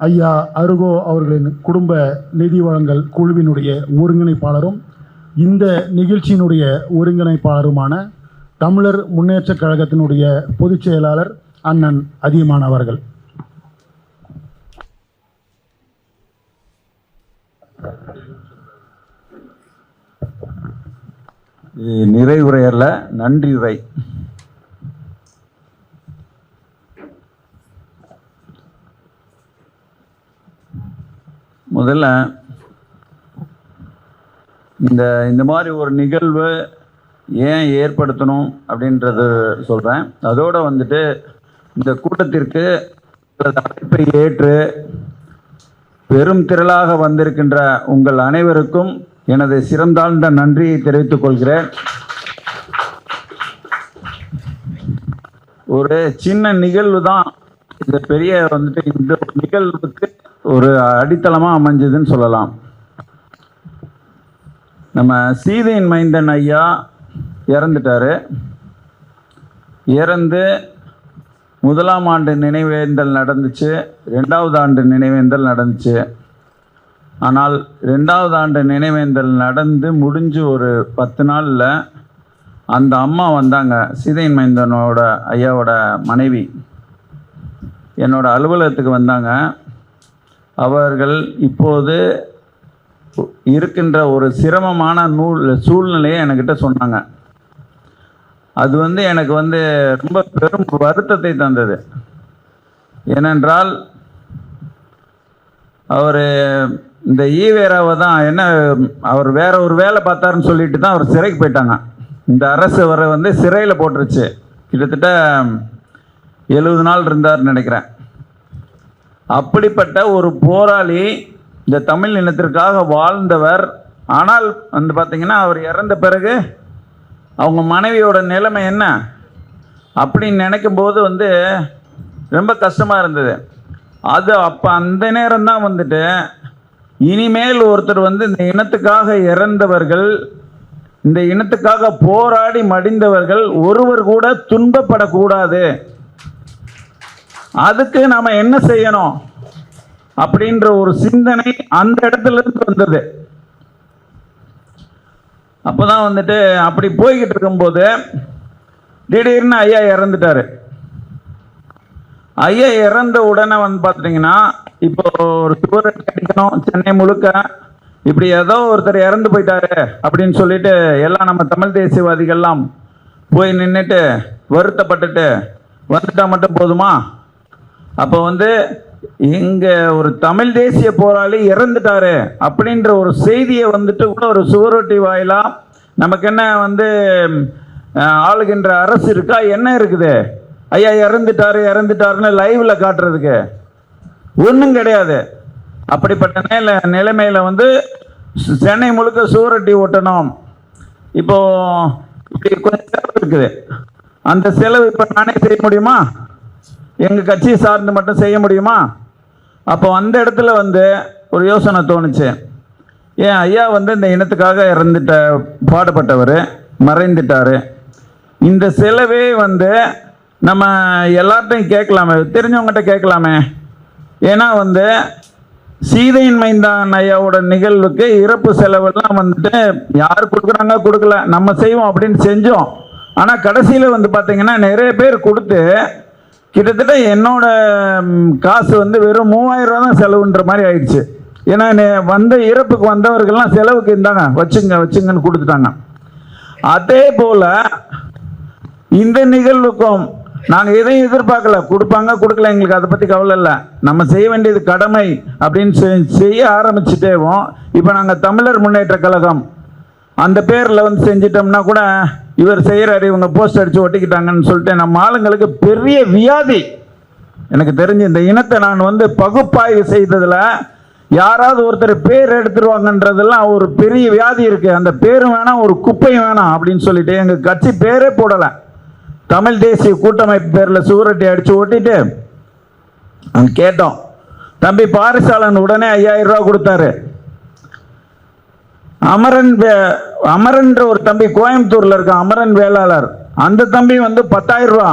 ஐயா அருகோ அவர்களின் குடும்ப நிதி வழங்கல் குழுவினுடைய ஒருங்கிணைப்பாளரும் இந்த நிகழ்ச்சியினுடைய ஒருங்கிணைப்பாளருமான தமிழர் முன்னேற்றக் கழகத்தினுடைய பொதுச் செயலாளர் அண்ணன் அதியமான் அவர்கள். நிறைவுரையல்ல நிறைவுரை அல்ல நன்றியுரை. முதல்ல இந்த இந்த மாதிரி ஒரு நிகழ்வு ஏன் ஏற்படுத்தணும் அப்படின்றது சொல்கிறேன் அதோடு வந்துட்டு இந்த கூட்டத்திற்கு அழைப்பை ஏற்று பெரும் திரளாக வந்திருக்கின்ற உங்கள் அனைவருக்கும் எனது சிறந்தாழ்ந்த நன்றியை தெரிவித்துக் கொள்கிறேன். ஒரு சின்ன நிகழ்வு தான் இந்த பெரிய வந்துட்டு இந்த நிகழ்வுக்கு ஒரு அடித்தளமாக அமைஞ்சதுன்னு சொல்லலாம். நம்ம சீதையின் மைந்தன் ஐயா இறந்துட்டாரு. இறந்து முதலாம் ஆண்டு நினைவேந்தல் நடந்துச்சு. ரெண்டாவது ஆண்டு நினைவேந்தல் நடந்துச்சு. ஆனால் ரெண்டாவது ஆண்டு நினைவேந்தல் நடந்து முடிஞ்சு ஒரு பத்து நாளில் அந்த அம்மா வந்தாங்க சீதையின் மைந்தனோட ஐயாவோட மனைவி. என்னோட அலுவலகத்துக்கு வந்தாங்க. அவர்கள் இப்போது இருக்கின்ற ஒரு சிரமமான நூல் சூழ்நிலையை என்கிட்ட சொன்னாங்க. அது வந்து எனக்கு வந்து ரொம்ப பெரும் வருத்தத்தை தந்தது. ஏனென்றால் அவர் இந்த ஈவேராவை தான் என்ன அவர் வேற ஒரு வேலை பார்த்தாருன்னு சொல்லிட்டு தான் அவர் சிறைக்கு போயிட்டாங்க. இந்த அரசு அவரை வந்து சிறையில் போட்டுருச்சு. கிட்டத்தட்ட எழுபது நாள் இருந்தார்னு நினைக்கிறேன். அப்படிப்பட்ட ஒரு போராளி இந்த தமிழ் இனத்திற்காக வாழ்ந்தவர். ஆனால் வந்து பார்த்திங்கன்னா அவர் இறந்த பிறகு அவங்க மனைவியோட நிலைமை என்ன? அப்படின்னு நினைக்கும் போது வந்து ரொம்ப கஷ்டமாக இருந்தது. அது அப்போ அந்த நேரம் தான் வந்துட்டு இனிமேல் ஒருத்தர் வந்து இந்த இனத்துக்காக இறந்தவர்கள் இந்த இனத்துக்காக போராடி மடிந்தவர்கள் ஒருவர் கூட துன்பப்படக்கூடாது. அதுக்கு நாம என்ன செய்யணும்? அப்படின்ற ஒரு சிந்தனை அந்த இடத்துல இருந்து வந்தது. அப்போதான் வந்துட்டு அப்படி போய்கிட்டு இருக்கும்போது திடீர்னு ஐயா இறந்துட்டாரு. ஐயா இறந்த உடனே வந்து பார்த்துட்டிங்கன்னா இப்போ ஒரு சுவர் கிடைக்கணும் சென்னை முழுக்க இப்படி ஏதோ ஒருத்தர் இறந்து போயிட்டாரு அப்படின்னு சொல்லிட்டு எல்லாம் நம்ம தமிழ் தேசியவாதிகள்லாம் போய் நின்றுட்டு வருத்தப்பட்டுட்டு வந்துட்டா மட்டும் போதுமா? அப்போ வந்து இங்க ஒரு தமிழ் தேசிய போராளி இறந்துட்டாரு அப்படின்ற ஒரு செய்தியை வந்துட்டு கூட ஒரு சுவரொட்டி வாயிலா நமக்கு என்ன வந்து ஆளுகின்ற அரசு இருக்கா? என்ன இருக்குது? ஐயா இறந்துட்டாரு இறந்துட்டாருன்னு லைவ்ல காட்டுறதுக்கு. ஒன்றும் கிடையாது. அப்படிப்பட்ட நில நிலைமையில வந்து சென்னை முழுக்க சுவரொட்டி ஓட்டணும். இப்போ இப்படி கொஞ்சம் செலவு இருக்குது. அந்த செலவு இப்போ நானே செய்ய முடியுமா? எங்கள் கட்சியை சார்ந்து மட்டும் செய்ய முடியுமா? அப்போ அந்த இடத்துல வந்து ஒரு யோசனை தோணுச்சு. ஏன் ஐயா வந்து இந்த இனத்துக்காக இறந்துட்ட பாடுபட்டவர் மறைந்துட்டாரு. இந்த செலவே வந்து நம்ம எல்லார்ட்டையும் கேட்கலாமே தெரிஞ்சவங்ககிட்ட கேட்கலாமே. ஏன்னா வந்து சீதையின் மைந்தான் ஐயாவோட நிகழ்வுக்கு இறப்பு செலவெல்லாம் வந்துட்டு யார் கொடுக்குறாங்க கொடுக்கல. நம்ம செய்வோம் அப்படின்னு செஞ்சோம். ஆனால் கடைசியில் வந்து பார்த்தீங்கன்னா நிறைய பேர் கொடுத்து கிட்டத்தட்ட என்னோட காசு வந்து வெறும் மூவாயிரம் ரூபா தான் செலவுன்ற மாதிரி ஆயிடுச்சு. ஏன்னா வந்த இறப்புக்கு வந்தவர்கள்லாம் செலவுக்கு இருந்தாங்க வச்சுங்க வச்சுங்கன்னு கொடுத்துட்டாங்க. அதே போல இந்த நிகழ்வுக்கும் நாங்கள் எதையும் எதிர்பார்க்கல. கொடுப்பாங்க கொடுக்கல எங்களுக்கு அதை பற்றி கவலை இல்லை. நம்ம செய்ய வேண்டியது கடமை அப்படின்னு செய்ய ஆரம்பிச்சுட்டேவோம் இப்போ நாங்கள் தமிழர் முன்னேற்ற கழகம் அந்த பேரில் வந்து செஞ்சிட்டோம்னா கூட இவர் செய்கிறாரு இவங்க போஸ்ட் அடித்து ஒட்டிக்கிட்டாங்கன்னு சொல்லிட்டு நம்ம ஆளுங்களுக்கு பெரிய வியாதி. எனக்கு தெரிஞ்சு இந்த இனத்தை நான் வந்து பகுப்பாய்வு செய்ததில் யாராவது ஒருத்தர் பேர் எடுத்துருவாங்கன்றதெல்லாம் ஒரு பெரிய வியாதி இருக்குது அந்த பேரும் வேணாம் ஒரு குப்பையும் வேணாம் அப்படின்னு சொல்லிட்டு எங்கள் கட்சி பேரே போடலை. தமிழ் தேசிய கூட்டமைப்பு பேரில் சுவரட்டி அடித்து ஓட்டிட்டு அங்கே கேட்டோம். தம்பி பாரிசாலன் உடனே ஐயாயிரம் ரூபா கொடுத்தாரு. அமரன் வே- அமரன்ற ஒரு தம்பி கோயம்புத்தூர்ல இருக்க அமரன் வேளாளர். அந்த தம்பி வந்து பத்தாயிரம் ரூபா.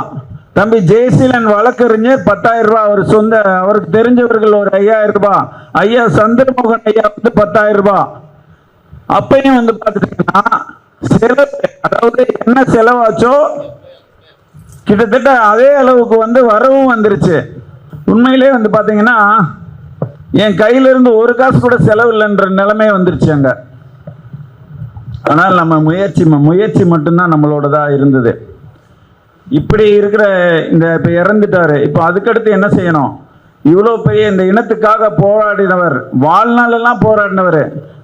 தம்பி ஜெயசீலன் வழக்கறிஞர் பத்தாயிரம் ரூபாய் அவர் சொந்த அவருக்கு தெரிஞ்சவர்கள் ஒரு ஐயாயிரம் ரூபாய் ஐயா சந்திரமோகன் ஐயா வந்து பத்தாயிரம் ரூபாய் அப்பயும் வந்து பார்த்துட்டீங்கன்னா செலவு அதாவது என்ன செலவாச்சோ கிட்டத்தட்ட அதே அளவுக்கு வந்து வரவும் வந்துருச்சு. உண்மையிலே வந்து பார்த்தீங்கன்னா என் கையிலிருந்து ஒரு காசு கூட செலவு இல்லைன்ற நிலைமை வந்துருச்சு அங்கே. ஆனால் நம்ம முயற்சி முயற்சி மட்டும்தான் நம்மளோடதா இருந்தது. இப்படி இருக்கிற இந்த இப்போ இறந்துட்டாரு. இப்போ அதுக்கடுத்து என்ன செய்யணும்? இவ்வளோ பெரிய இந்த இனத்துக்காக போராடினவர் வாழ்நாளெல்லாம் போராடினவர்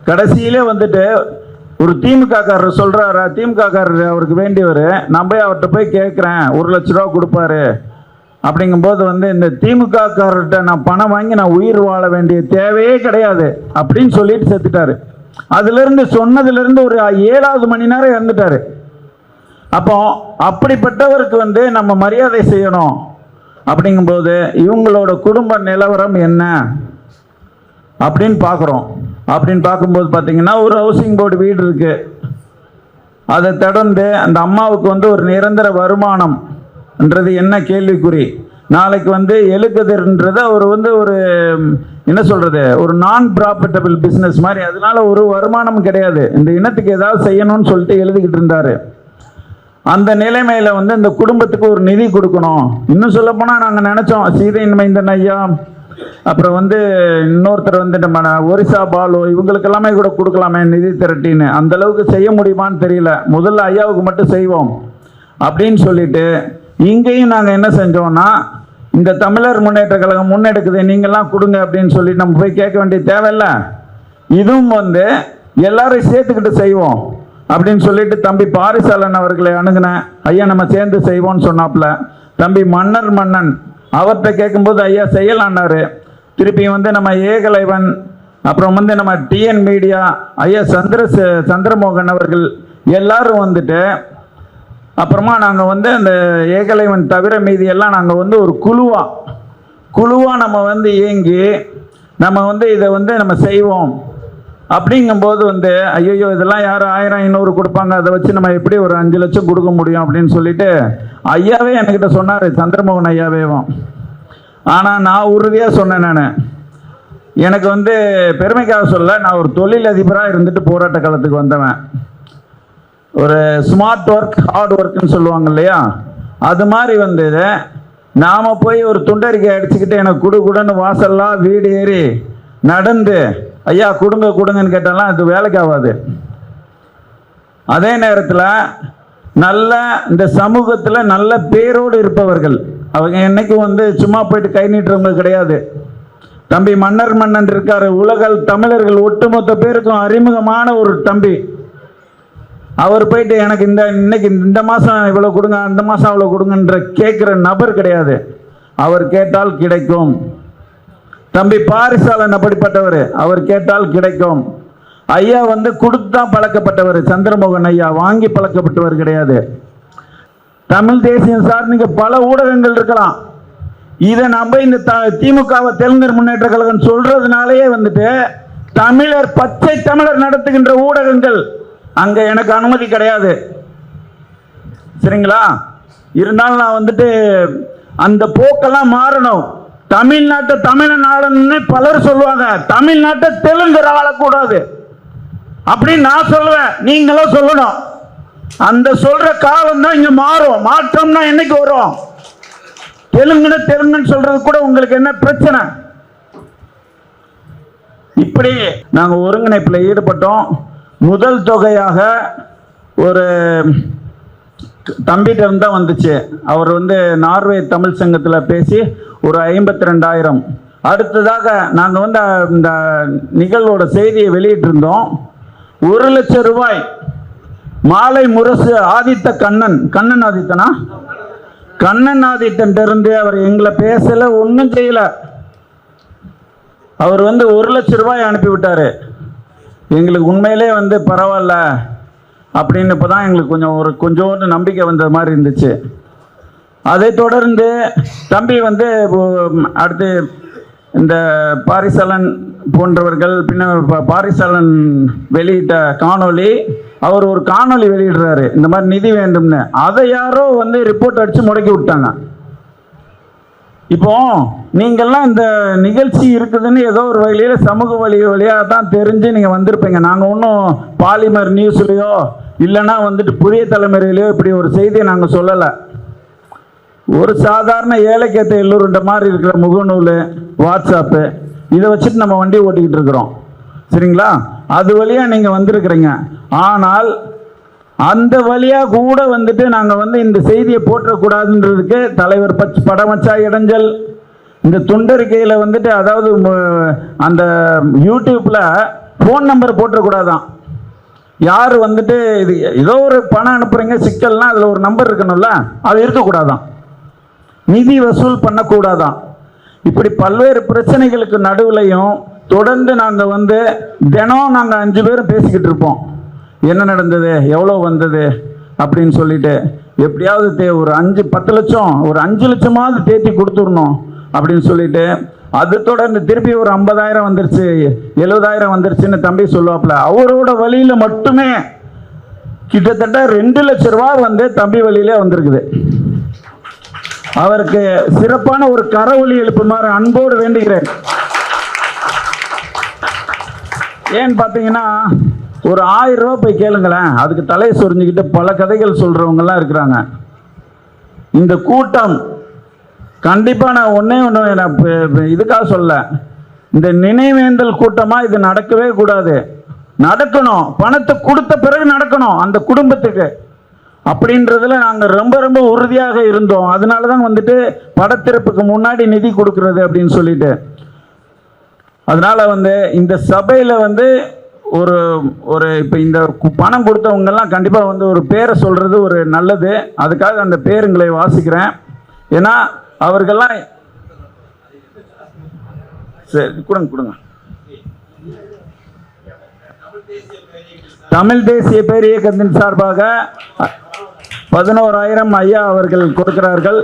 கடைசியிலே வந்துட்டு ஒரு திமுகக்காரர் சொல்றாரு திமுகக்காரர் அவருக்கு வேண்டியவர் நான் போய் அவர்கிட்ட போய் கேட்குறேன் ஒரு லட்ச ரூபா கொடுப்பாரு. அப்படிங்கும்போது வந்து இந்த திமுகக்காரர்கிட்ட நான் பணம் வாங்கி நான் உயிர் வாழ வேண்டிய தேவையே கிடையாது அப்படின்னு சொல்லிட்டு செத்துட்டாரு. அதிலிருந்து சொன்னதிலிருந்து ஒரு ஏழாவது மணி நேரம் இறந்துட்டாரு. அப்போ அப்படிப்பட்டவருக்கு வந்து நம்ம மரியாதை செய்யணும். அப்படிங்கும்போது இவங்களோட குடும்ப நிலவரம் என்ன? அப்படின்னு பார்க்குறோம். அப்படின்னு பார்க்கும்போது பார்த்தீங்கன்னா ஒரு ஹவுசிங் போர்டு வீடு இருக்குது அதை தொடர்ந்து அந்த அம்மாவுக்கு வந்து ஒரு நிரந்தர வருமானம்ன்றது என்ன கேள்விக்குறி? நாளைக்கு வந்து எழுக்குதர்ன்றது அவர் வந்து ஒரு என்ன சொல்கிறது ஒரு நான் ப்ராஃபிட்டபிள் பிஸ்னஸ் மாதிரி. அதனால ஒரு வருமானம் கிடையாது. இந்த இனத்துக்கு ஏதாவது செய்யணும்னு சொல்லிட்டு எழுதிக்கிட்டு இருந்தார். அந்த நிலைமையில் வந்து இந்த குடும்பத்துக்கு ஒரு நிதி கொடுக்கணும். இன்னும் சொல்லப்போனால் நாங்கள் நினச்சோம் நினைச்சோம் சீதையின் மைந்தன் ஐயா அப்புறம் வந்து இன்னொருத்தர் வந்து நம்ம ஒரிசா பாலு இவங்களுக்கு எல்லாமே கூட கொடுக்கலாமே நிதி திரட்டின்னு. அந்த அளவுக்கு செய்ய முடியுமான்னு தெரியல. முதல்ல ஐயாவுக்கு மட்டும் செய்வோம். அப்படின்னு சொல்லிட்டு இங்கேயும் நாங்கள் என்ன செஞ்சோம்னா இந்த தமிழர் முன்னேற்ற கழகம் முன்னெடுக்குது நீங்கள்லாம் கொடுங்க அப்படின்னு சொல்லி நம்ம போய் கேட்க வேண்டிய தேவையில்ல. இதுவும் வந்து எல்லாரும் சேர்த்துக்கிட்டு செய்வோம் அப்படின்னு சொல்லிட்டு தம்பி பாரிசாலன் அவர்களை அணுகினேன் ஐயா நம்ம சேர்ந்து செய்வோம்னு சொன்னாப்புல. தம்பி மன்னர் மன்னன் அவர்கிட்ட கேட்கும்போது ஐயா செய்யலான்னாரு. திருப்பி வந்து நம்ம ஏகலைவன் அப்புறம் வந்து நம்ம டிஎன் மீடியா ஐயா சந்திர சந்திரமோகன் அவர்கள் எல்லாரும் வந்துட்டு அப்புறமா நாங்கள் வந்து அந்த ஏகலைவன் தவிர மீதி எல்லாம் நாங்கள் வந்து ஒரு குழுவாக குழுவாக நம்ம வந்து இயங்கி நம்ம வந்து இதை வந்து நம்ம செய்வோம். அப்படிங்கும்போது வந்து ஐயோ இதெல்லாம் யார் ஆயிரம் ஐநூறு கொடுப்பாங்க? அதை வச்சு நம்ம எப்படி ஒரு அஞ்சு லட்சம் கொடுக்க முடியும் அப்படின்னு சொல்லிட்டு ஐயாவே என்கிட்ட சொன்னார் சந்திரமோகன் ஐயாவேவும். ஆனால் நான் உறுதியாக சொன்னேன் நான். எனக்கு வந்து பெருமைக்காக சொல்ல நான் ஒரு தொழில் அதிபராக இருந்துட்டு போராட்ட காலத்துக்கு வந்தவன். ஒரு ஸ்மார்ட் ஒர்க் ஹார்ட் ஒர்க்குன்னு சொல்லுவாங்க இல்லையா? அது மாதிரி வந்து நாம் போய் ஒரு துண்டறிக்கை அடிச்சுக்கிட்டு எனக்கு குடு குடுன்னு வாசல்லாம் வீடு ஏறி நடந்து ஐயா கொடுங்க கொடுங்கன்னு கேட்டாலாம் அது வேலைக்கு ஆகாது அதே நேரத்தில் நல்ல இந்த சமூகத்தில் நல்ல பேரோடு இருப்பவர்கள் அவங்க என்றைக்கும் வந்து சும்மா போயிட்டு கை நீட்டுறவங்க கிடையாது. தம்பி மன்னர் மன்னன் இருக்காரு உலக தமிழர்கள் ஒட்டுமொத்த பேருக்கும் அறிமுகமான ஒரு தம்பி. அவர் போயிட்டு எனக்கு இந்த இன்னைக்கு இந்த மாதம் இவ்வளோ கொடுங்க அந்த மாதம் அவ்வளோ கொடுங்கன்ற கேட்குற நபர் கிடையாது. அவர் கேட்டால் கிடைக்கும். தம்பி பாரிசாலன் அப்படிப்பட்டவர் அவர் கேட்டால் கிடைக்கும். ஐயா வந்து கொடுத்தா பழக்கப்பட்டவர். சந்திரமோகன் ஐயா வாங்கி பழக்கப்பட்டவர் கிடையாது. தமிழ் தேசியம் சார் நீங்கள் பல ஊடகங்கள் இருக்கலாம். இதை நம்ம இந்த த- திமுகவை தெலுங்கர் முன்னேற்ற கழகம் சொல்றதுனாலேயே வந்துட்டு தமிழர் பச்சை தமிழர் நடத்துகின்ற ஊடகங்கள் அங்கே எனக்கு அனுமதி கிடையாது. சரிங்களா? இருந்தாலும் நான் வந்துட்டு அந்த போக்கெல்லாம் மாறணும். தமிழ்நாட்டை தமிழ்நாடுன்னு பலர் சொல்லுவாங்க. தமிழ்நாட்டை தெலுங்கு ஆளக்கூடாது அப்படின்னு நான் சொல்லுவேன். நீங்களும் சொல்லணும். அந்த சொல்ற காலம் தான் இங்க மாறும். மாற்றம்னா என்னைக்கு வரும்? தெலுங்குன்னு தெலுங்குன்னு சொல்றது கூட உங்களுக்கு என்ன பிரச்சனை? இப்படி நாங்கள் ஒருங்கிணைப்பில் ஈடுபட்டோம். முதல் தொகையாக ஒரு தம்பிகிட்ட இருந்து தான் வந்துச்சு. அவர் வந்து நார்வே தமிழ் சங்கத்தில் பேசி ஒரு ஐம்பத்தி ரெண்டாயிரம் அடுத்ததாக நாங்கள் வந்து இந்த நிகழ்வோட செய்தியை வெளியிட்டிருந்தோம். ஒரு லட்சம் ரூபாய். மாலை முரசு ஆதித்த கண்ணன். கண்ணன் ஆதித்தனா? கண்ணன் ஆதித்தன் இருந்து அவர் எங்களை பேசலை ஒன்றும் செய்யலை. அவர் வந்து ஒரு லட்ச ரூபாய் அனுப்பிவிட்டாரு. எங்களுக்கு உண்மையிலே வந்து பரவாயில்ல அப்படின்னு இப்போ தான் எங்களுக்கு கொஞ்சம் ஒரு கொஞ்சோண்டு நம்பிக்கை வந்த மாதிரி இருந்துச்சு. அதை தொடர்ந்து தம்பி வந்து அடுத்து இந்த பாரிசாலன் போன்றவர்கள் பின்ன பாரிசலன் பாரிசாலன் வெளியிட்ட காணொளி அவர் ஒரு காணொளி வெளியிடுறாரு. இந்த மாதிரி நிதி வேண்டும்னு. அதை யாரோ வந்து ரிப்போர்ட் அடித்து முடக்கி விட்டாங்க. இப்போ நீங்கள்லாம் இந்த நிகழ்ச்சி இருக்குதுன்னு ஏதோ ஒரு வழியில் சமூக வழி வழியாக தான் தெரிஞ்சு நீங்கள் வந்திருப்பீங்க. நாங்கள் ஒன்றும் பாலிமர் நியூஸ்லேயோ இல்லைன்னா வந்துட்டு புதிய தலைமுறையிலையோ இப்படி ஒரு செய்தியை நாங்கள் சொல்லலை. ஒரு சாதாரண ஏழைக்கேத்த எல்லோருன்ற மாதிரி இருக்கிற முகநூல் வாட்ஸ்அப்பு இதை வச்சுட்டு நம்ம வண்டி ஓட்டிக்கிட்டு இருக்கிறோம். சரிங்களா? அது வழியாக நீங்கள் வந்திருக்கிறீங்க. ஆனால் அந்த வழியாக கூட வந்துட்டு நாங்கள் வந்து இந்த செய்தியை போற்றக்கூடாதுன்றதுக்கு தலைவர் பச் படமச்சா இடைஞ்சல் இந்த துண்டறிக்கையில் வந்துட்டு அதாவது அந்த யூடியூப்பில் ஃபோன் நம்பர் போட்டக்கூடாதான் யார் வந்துட்டு இது ஏதோ ஒரு பணம் அனுப்புகிறீங்க சிக்கல்னா அதில் ஒரு நம்பர் இருக்கணும்ல அது இருக்கக்கூடாதான். நிதி வசூல் பண்ணக்கூடாதாம் இப்படி பல்வேறு பிரச்சனைகளுக்கு நடுவுலையும் தொடர்ந்து நாங்கள் வந்து தினம் நாங்கள் அஞ்சு பேரும் பேசிக்கிட்டு இருப்போம். என்ன நடந்தது? எவ்வளோ வந்தது? அப்படின்னு சொல்லிட்டு எப்படியாவது தே ஒரு அஞ்சு பத்து லட்சம் ஒரு அஞ்சு லட்சமாவது தேத்தி கொடுத்துடணும் அப்படின்னு சொல்லிட்டு அது தொடர்ந்து திருப்பி ஒரு ஐம்பதாயிரம் வந்துருச்சு எழுபதாயிரம் வந்துருச்சுன்னு தம்பி சொல்லுவாப்புல. அவரோட வழியில மட்டுமே கிட்டத்தட்ட ரெண்டு லட்ச ரூபா வந்து தம்பி வழியிலே வந்திருக்குது. அவருக்கு சிறப்பான ஒரு கரவொலி எழுப்புமாறு அன்போடு வேண்டுகிறேன். ஏன்னு பார்த்தீங்கன்னா ஒரு ஆயிரம் ரூபா போய் கேளுங்களேன். அதுக்கு தலையை சொரிஞ்சுக்கிட்டு பல கதைகள் சொல்றவங்கலாம் இருக்கிறாங்க. இந்த கூட்டம் கண்டிப்பாக நான் ஒன்றே ஒன்று நான் இதுக்காக சொல்ல. இந்த நினைவேந்தல் கூட்டமாக இது நடக்கவே கூடாது. நடக்கணும். பணத்தை கொடுத்த பிறகு நடக்கணும் அந்த குடும்பத்துக்கு. அப்படின்றதுல நாங்கள் ரொம்ப ரொம்ப உறுதியாக இருந்தோம். அதனால தான் வந்துட்டு படத்திறப்புக்கு முன்னாடி நிதி கொடுக்கறது அப்படின்னு சொல்லிட்டு. அதனால வந்து இந்த சபையில் வந்து ஒரு ஒரு இப்போ இந்த பணம் கொடுத்தவங்க எல்லாம் வந்து ஒரு பேரை சொல்கிறது ஒரு நல்லது. அதுக்காக அந்த பேருங்களை வாசிக்கிறேன். ஏன்னா அவர்கள்லாம் சரி கொடுங்க கொடுங்க. தமிழ் தேசிய பேரியக்கத்தின் சார்பாக பதினோராயிரம் ஐயா அவர்கள் கொடுக்கிறார்கள்.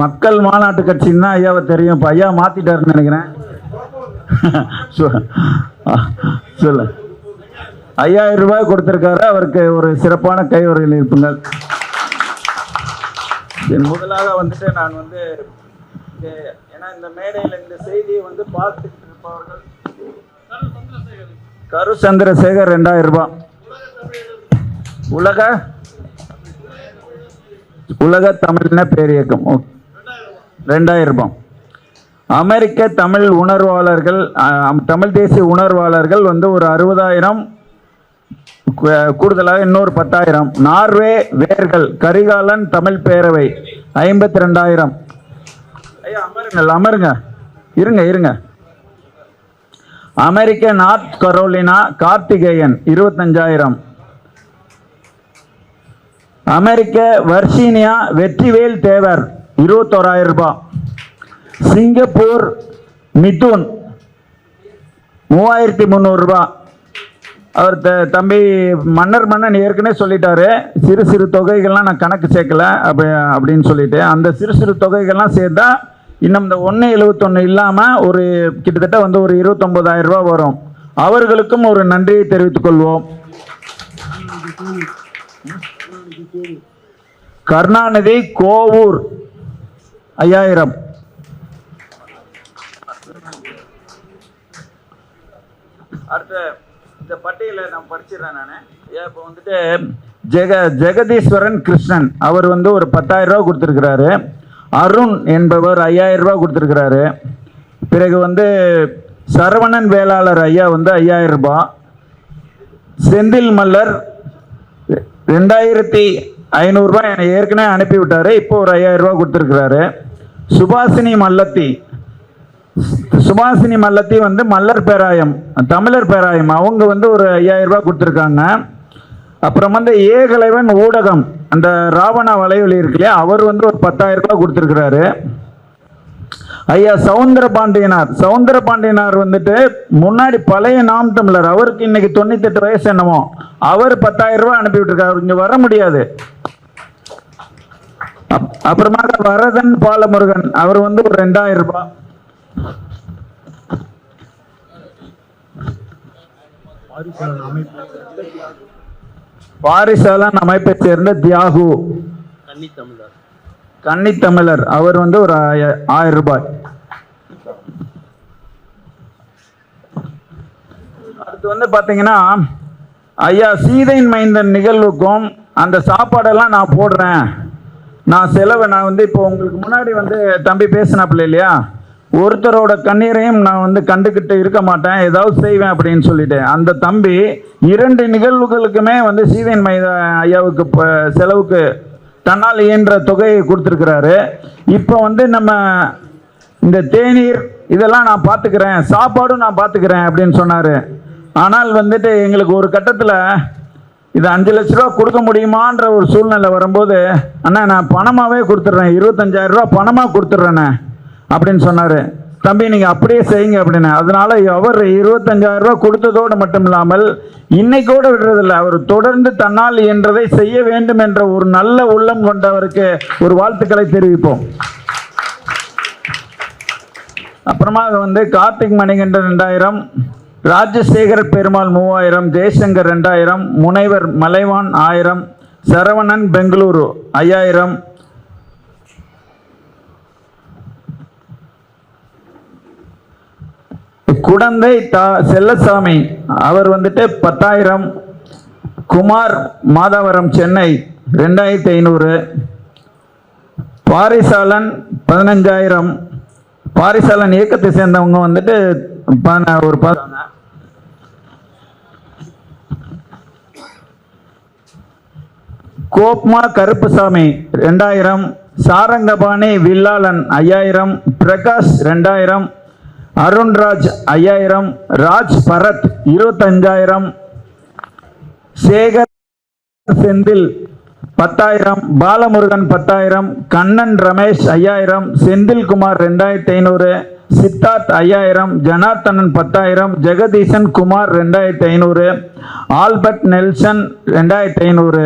மக்கள் மாநாட்டு கட்சின்னா ஐயாவை தெரியும் இப்போ ஐயா மாற்றிட்டாருன்னு நினைக்கிறேன். சொ- சொல்லு. ஐயாயிரம் ரூபாய் கொடுத்துருக்காரு. அவருக்கு ஒரு சிறப்பான கைவரையில் இருப்புங்கள் என் முதலாக வந்துட்டு நான் வந்து ஏன்னா இந்த மேடையில் இந்த செய்தியை வந்து பார்த்துட்டு இருப்பவர்கள் கரு சந்திரசேகர் ரெண்டாயிரம் ரூபாய். உலக உலக தமிழின பேரியக்கம். ஓ. ரெண்டாயிரம் ரூபாய். அமெரிக்க தமிழ் உணர்வாளர்கள் தமிழ் தேசிய உணர்வாளர்கள் வந்து ஒரு அறுபதாயிரம் கூடுதலாக இன்னொரு பத்தாயிரம். நார்வே வேர்கள் கரிகாலன் தமிழ் பேரவை ஐம்பத்தி ரெண்டாயிரம் ஐயா அமருங்க அமருங்க. இருங்க இருங்க. அமெரிக்க நார்த் கரோலினா கார்த்திகேயன் இருபத்தஞ்சாயிரம். அமெரிக்க வர்சீனியா வெற்றிவேல் தேவர் இருபத்தோராயிரம் ரூபாய். சிங்கப்பூர் மிதுன் மூவாயிரத்தி முந்நூறு ரூபாய். அவர் த தம்பி மன்னர் மன்னன் ஏற்கனவே சொல்லிட்டாரு. சிறு சிறு தொகைகள்லாம் நான் கணக்கு சேர்க்கல அப்படி அப்படின்னு சொல்லிட்டு. அந்த சிறு சிறு தொகைகள்லாம் சேர்த்தா இன்னும் இந்த ஒன்று எழுபத்தொன்று இல்லாமல் ஒரு கிட்டத்தட்ட வந்து ஒரு இருபத்தொம்போதாயிரம் ரூபா வரும். அவர்களுக்கும் ஒரு நன்றியை தெரிவித்துக் கொள்வோம். கருணாநிதி கோவூர். ஐயாயிரம். அடுத்த இந்த பட்டியலை நான் படிச்சிடுறேன் நான். ஏன் இப்போ வந்துட்டு ஜெக ஜெகதீஸ்வரன் கிருஷ்ணன். அவர் வந்து ஒரு பத்தாயிரம் ரூபா கொடுத்துருக்கிறாரு. அருண் என்பவர் ஐயாயிரம் ரூபா கொடுத்துருக்கிறாரு. பிறகு வந்து சரவணன் வேளாளர் ஐயா வந்து ஐயாயிரம் ரூபாய். செந்தில் மல்லர் ரெண்டாயிரத்தி ஐநூறுரூபா என்னை ஏற்கனவே அனுப்பிவிட்டார். இப்போ ஒரு ஐயாயிரம் ரூபா கொடுத்துருக்கிறாரு. சுபாசினி மல்லத்தி. சுபாசினி மல்லத்தி வந்து மல்லர் பேராயம் தமிழர் பேராயம். அவங்க வந்து ஒரு ஐயாயிரம் ரூபாய் கொடுத்துருக்காங்க. அப்புறம் வந்து ஏகலைவன் ஊடகம் அந்த ராவணா வலைவலி இருக்கு இல்லையா அவர் வந்து ஒரு பத்தாயிரம் ரூபாய் கொடுத்துருக்கிறாரு. ஐயா சவுந்தர பாண்டியனார் சவுந்தர பாண்டியனார் வந்துட்டு முன்னாடி பழைய நாம் தமிழர் அவருக்கு இன்னைக்கு தொண்ணூத்தெட்டு வயசு என்னமோ அவர் பத்தாயிரம் ரூபாய் அனுப்பி விட்டுருக்காரு இங்க வர முடியாது. அப்புறமாக வரதன் பாலமுருகன். அவர் வந்து ஒரு ரெண்டாயிரம் ரூபாய். வாரிசாலன் அமைப்பை சேர்ந்த தியாகு. கன்னித்தமிழர். அவர் வந்து ஒரு ஆயிரம் ரூபாய். அடுத்து வந்து பாத்தீங்கன்னா ஐயா சீதையின் மைந்தன் நிகழ்வுக்கும் அந்த சாப்பாடெல்லாம் நான் போடுறேன். நான் செலவை நான் வந்து இப்போ உங்களுக்கு முன்னாடி வந்து தம்பி பேசினாப்புல இல்லையா? ஒருத்தரோட கண்ணீரையும் நான் வந்து கண்டுக்கிட்டு இருக்க மாட்டேன் ஏதாவது செய்வேன் அப்படின்னு சொல்லிட்டு அந்த தம்பி இரண்டு நிகழ்வுகளுக்குமே வந்து சீவன் மைதா ஐயாவுக்கு இப்போ செலவுக்கு தன்னால் இயன்ற தொகையை கொடுத்துருக்கிறாரு. இப்போ வந்து நம்ம இந்த தேநீர் இதெல்லாம் நான் பார்த்துக்கிறேன் சாப்பாடும் நான் பார்த்துக்கிறேன் அப்படின்னு சொன்னார். ஆனால் வந்துட்டு எங்களுக்கு ஒரு கட்டத்தில் இது அஞ்சு லட்ச ரூபா கொடுக்க முடியுமான்ற ஒரு சூழ்நிலை வரும்போது அண்ணா நான் பணமாகவே கொடுத்துட்றேன். இருபத்தஞ்சாயிரம் ரூபா பணமாக கொடுத்துட்றேண்ணே அப்படின்னு சொன்னார். தம்பி நீங்கள் அப்படியே செய்யுங்க அப்படின்னு. அதனால அவர் இருபத்தஞ்சாயிரம் ரூபா கொடுத்ததோடு மட்டும் இல்லாமல் இன்னைக்கோடு விடுறதில்ல. அவர் தொடர்ந்து தன்னால் என்றதை செய்ய வேண்டும் என்ற ஒரு நல்ல உள்ளம் கொண்டவருக்கு ஒரு வாழ்த்துக்களை தெரிவிப்போம். அப்புறமா வந்து கார்த்திக் மணிகண்டன் ரெண்டாயிரம். ராஜசேகர் பெருமாள் மூவாயிரம் ஜெய்சங்கர் ரெண்டாயிரம் முனைவர் மலைவான் ஆயிரம் சரவணன் பெங்களூரு ஐயாயிரம். குடந்தை தா செல்லசாமி அவர் வந்துட்டு பத்தாயிரம். குமார் மாதாவரம் சென்னை ரெண்டாயிரத்தி ஐநூறு பாரிசாலன் பதினஞ்சாயிரம். பாரிசாலன் இயக்கத்தை சேர்ந்தவங்க வந்துட்டு ஒரு பார்த்தாங்க கோப்மா கருப்புசாமி ரெண்டாயிரம் சாரங்கபாணி வில்லாளன் ஐயாயிரம் பிரகாஷ் ரெண்டாயிரம் அருண்ராஜ் ஐயாயிரம் ராஜ் பரத் இருபத்தஞ்சாயிரம் சேகர் செந்தில் பத்தாயிரம் பாலமுருகன் பத்தாயிரம் கண்ணன் ரமேஷ் ஐயாயிரம் செந்தில்குமார் ரெண்டாயிரத்தி ஐநூறு சித்தார்த் ஐயாயிரம் ஜனார்த்தனன் பத்தாயிரம் ஜெகதீசன் குமார் ரெண்டாயிரத்தி ஐநூறு ஆல்பர்ட் நெல்சன் ரெண்டாயிரத்தி ஐநூறு.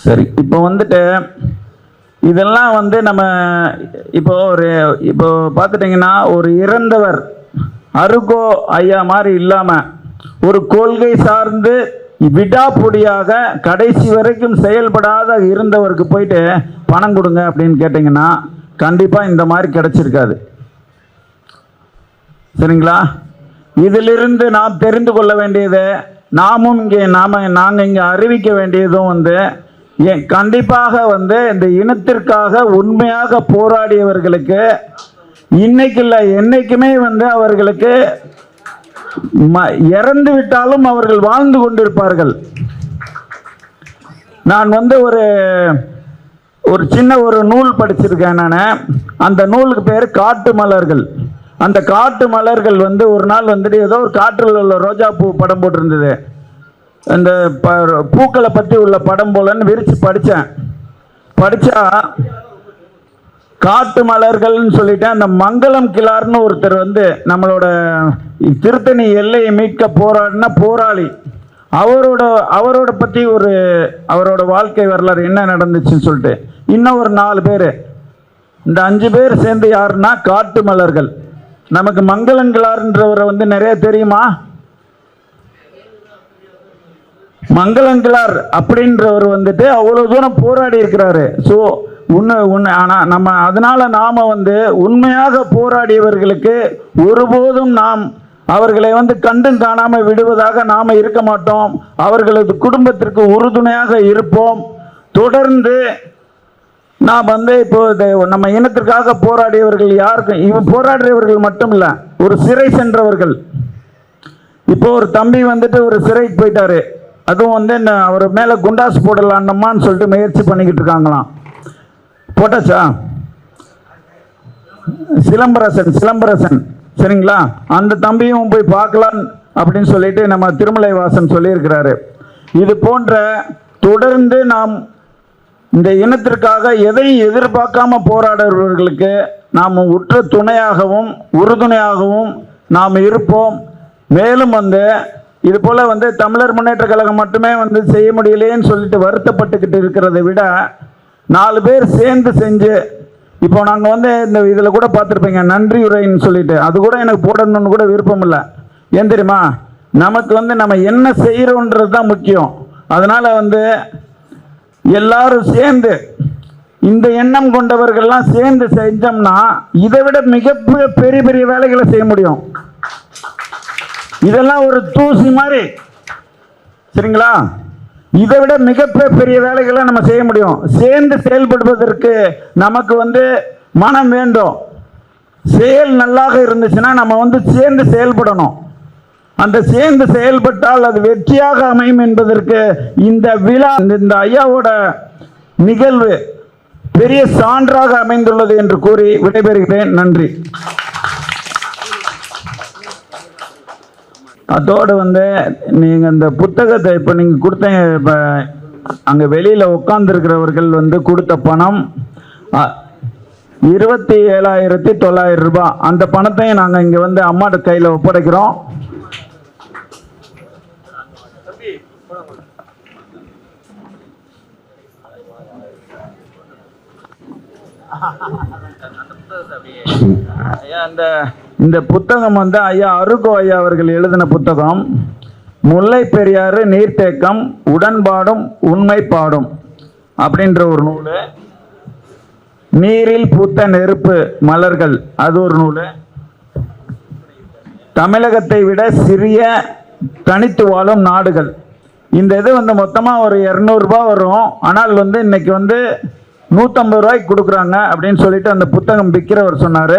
சரி. இப்போ வந்துட்டு இதெல்லாம் வந்து நம்ம இப்போ ஒரு இப்போ பார்த்துட்டிங்கன்னா ஒரு இறந்தவர் அருகோ ஐயா மாதிரி இல்லாமல் ஒரு கொள்கை சார்ந்து விடாப்புடியாக கடைசி வரைக்கும் செயல்படாத இருந்தவருக்கு போயிட்டு பணம் கொடுங்க அப்படின்னு கேட்டிங்கன்னா கண்டிப்பாக இந்த மாதிரி கிடச்சிருக்காது. சரிங்களா? இதிலிருந்து நாம் தெரிந்து கொள்ள வேண்டியது நாமும் இங்கே நாம நாங்கள் இங்கே அறிவிக்க வேண்டியதும் வந்து ஏன்? கண்டிப்பாக வந்து இந்த இனத்திற்காக உண்மையாக போராடியவர்களுக்கு இன்னைக்கு இல்லை என்னைக்குமே வந்து அவர்களுக்கு ம- இறந்து விட்டாலும் அவர்கள் வாழ்ந்து கொண்டிருப்பார்கள். நான் வந்து ஒரு ஒரு சின்ன ஒரு நூல் படிச்சிருக்கேன் நான். அந்த நூலுக்கு பேர் காட்டு மலர்கள். அந்த காட்டு மலர்கள் வந்து ஒரு நாள் வந்துட்டு ஏதோ ஒரு காற்றில் உள்ள ரோஜா பூ படம் போட்டிருந்தது. அந்த ப- பூக்களை பற்றி உள்ள படம் போலன்னு விரித்து படித்தேன் படித்தா காட்டு மலர்கள்னு சொல்லிட்டு அந்த மங்களம் கிளார்னு ஒருத்தர் வந்து நம்மளோட திருத்தணி எல்லையை மீட்க போராடின போராளி. அவரோட அவரோட பற்றி ஒரு அவரோட வாழ்க்கை வரலாறு என்ன நடந்துச்சுன்னு சொல்லிட்டு. இன்னும் ஒரு நாலு பேர். இந்த அஞ்சு பேர் சேர்ந்து யாருன்னா காட்டு மலர்கள். நமக்கு மங்களங்கிளார்ன்றவரை வந்து நிறைய தெரியுமா? மங்களங்களார் அப்படின்றவர் வந்துட்டு அவ்வளவு தூரம் போராடி இருக்கிறாரு. ஸோ உண்மை உண்மை ஆனால் நம்ம அதனால நாம வந்து உண்மையாக போராடியவர்களுக்கு ஒருபோதும் நாம் அவர்களை வந்து கண்டும் காணாமல் விடுவதாக நாம் இருக்க மாட்டோம். அவர்களது குடும்பத்திற்கு உறுதுணையாக இருப்போம். தொடர்ந்து நான் வந்து இப்போ நம்ம இனத்திற்காக போராடியவர்கள் யாருக்கும் இவன் போராடியவர்கள் மட்டும் இல்லை ஒரு சிறை சென்றவர்கள். இப்போ ஒரு தம்பி வந்துட்டு ஒரு சிறைக்கு போயிட்டாரு. அதுவும் வந்து என்ன அவர் மேலே குண்டாஸ் போடலான்னம்மான்னு சொல்லிட்டு முயற்சி பண்ணிக்கிட்டு இருக்காங்களாம். போட்டாச்சா? சிலம்பரசன் சிலம்பரசன் சரிங்களா? அந்த தம்பியும் போய் பார்க்கலாம் அப்படின்னு சொல்லிட்டு நம்ம திருமலை வாசன் சொல்லியிருக்கிறாரு. இது போன்ற தொடர்ந்து நாம் இந்த இனத்திற்காக எதையும் எதிர்பார்க்காம போராடுறவர்களுக்கு நாம் உற்ற துணையாகவும் உறுதுணையாகவும் நாம் இருப்போம். மேலும் வந்து இது போல் வந்து தமிழர் முன்னேற்ற கழகம் மட்டுமே வந்து செய்ய முடியலையேன்னு சொல்லிட்டு வருத்தப்பட்டுக்கிட்டு இருக்கிறத விட நாலு பேர் சேர்ந்து செஞ்சு இப்போ நாங்கள் வந்து இந்த இதில் கூட பார்த்துருப்பீங்க நன்றி உரைன்னு சொல்லிட்டு. அது கூட எனக்கு போடணும்னு கூட விருப்பம் இல்லை. ஏன் தெரியுமா? நமக்கு வந்து நம்ம என்ன செய்கிறோன்றது தான் முக்கியம். அதனால் வந்து எல்லாரும் சேர்ந்து இந்த எண்ணம் கொண்டவர்கள்லாம் சேர்ந்து செஞ்சோம்னா இதை விட மிக பெரிய பெரிய வேலைகளை செய்ய முடியும். இதெல்லாம் ஒரு தூசி மாதிரி. சரிங்களா? இதை விட மிக பெரிய வேலைகளை நம்ம செய்ய முடியும். சேர்ந்து செயல்படுவதற்கு நமக்கு வந்து மனம் வேண்டும். செயல் நல்லாக இருந்துச்சுன்னா நம்ம வந்து சேர்ந்து செயல்படணும். அந்த சேர்ந்து செயல்பட்டால் அது வெற்றியாக அமையும் என்பதற்கு இந்த விழா இந்த ஐயாவோட நிகழ்வு பெரிய சான்றாக அமைந்துள்ளது என்று கூறி விடைபெறுகிறேன். நன்றி. அதோடு வந்து நீங்கள் இந்த புத்தகத்தை இப்போ நீங்கள் கொடுத்த இப்போ அங்கே வெளியில் உட்காந்துருக்கிறவர்கள் வந்து கொடுத்த பணம் இருபத்தி ஏழாயிரத்தி தொள்ளாயிரம் ரூபாய். அந்த பணத்தையும் நாங்கள் இங்கே வந்து அம்மாட்ட கையில் ஒப்படைக்கிறோம். அந்த இந்த புத்தகம் வந்து ஐயா அருகோ ஐயா அவர்கள் எழுதின புத்தகம். முல்லை பெரியாறு நீர்த்தேக்கம் உடன்பாடும் உண்மை பாடும் அப்படின்ற ஒரு நூல். நீரில் பூத்த நெருப்பு மலர்கள் அது ஒரு நூல். தமிழகத்தை விட சிறிய தனித்து வாழும் நாடுகள். இந்த இது வந்து மொத்தமாக ஒரு இரநூறுபா வரும். ஆனால் வந்து இன்னைக்கு வந்து நூற்றம்பது ரூபாய்க்கு கொடுக்குறாங்க அப்படின்னு சொல்லிட்டு அந்த புத்தகம் விற்கிறவர் சொன்னார்.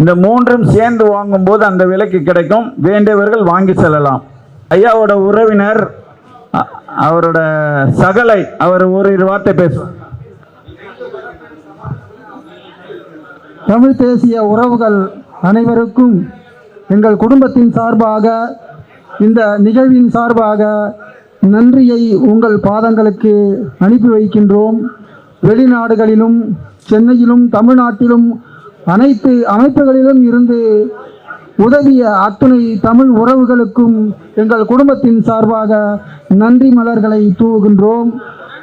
இந்த மூன்றும் சேர்ந்து வாங்கும்போது அந்த விலைக்கு கிடைக்கும். வேண்டியவர்கள் வாங்கி செல்லலாம். ஐயாவோட உறவினர் அவரோட சகலை அவர் ஒரு இரு வார்த்தை பேசுவார் தமிழ் தேசிய உறவுகள் அனைவருக்கும் எங்கள் குடும்பத்தின் சார்பாக இந்த நிகழ்வின் சார்பாக நன்றியை உங்கள் பாதங்களுக்கு அனுப்பி வைக்கின்றோம். வெளிநாடுகளிலும் சென்னையிலும் தமிழ்நாட்டிலும் அனைத்து அமைப்புகளிலும் இருந்து உதவிய அத்துணை தமிழ் உறவுகளுக்கும் எங்கள் குடும்பத்தின் சார்பாக நன்றி மலர்களை தூவுகின்றோம்.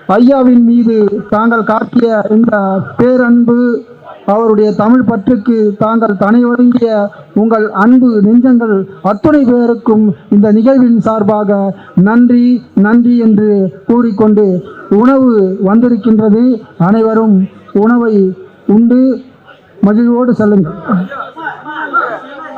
ஐயாவின் மீது தாங்கள் காட்டிய இந்த பேரன்பு அவருடைய தமிழ் பற்றுக்கு தாங்கள் தனி ஒதுங்கிய உங்கள் அன்பு நெஞ்சங்கள் அத்துணை பேருக்கும் இந்த நிகழ்வின் சார்பாக நன்றி நன்றி என்று கூறிக்கொண்டு உணவு வந்திருக்கின்றது. அனைவரும் உணவை உண்டு. மகிழ்வோடு செல்லுங்கள்.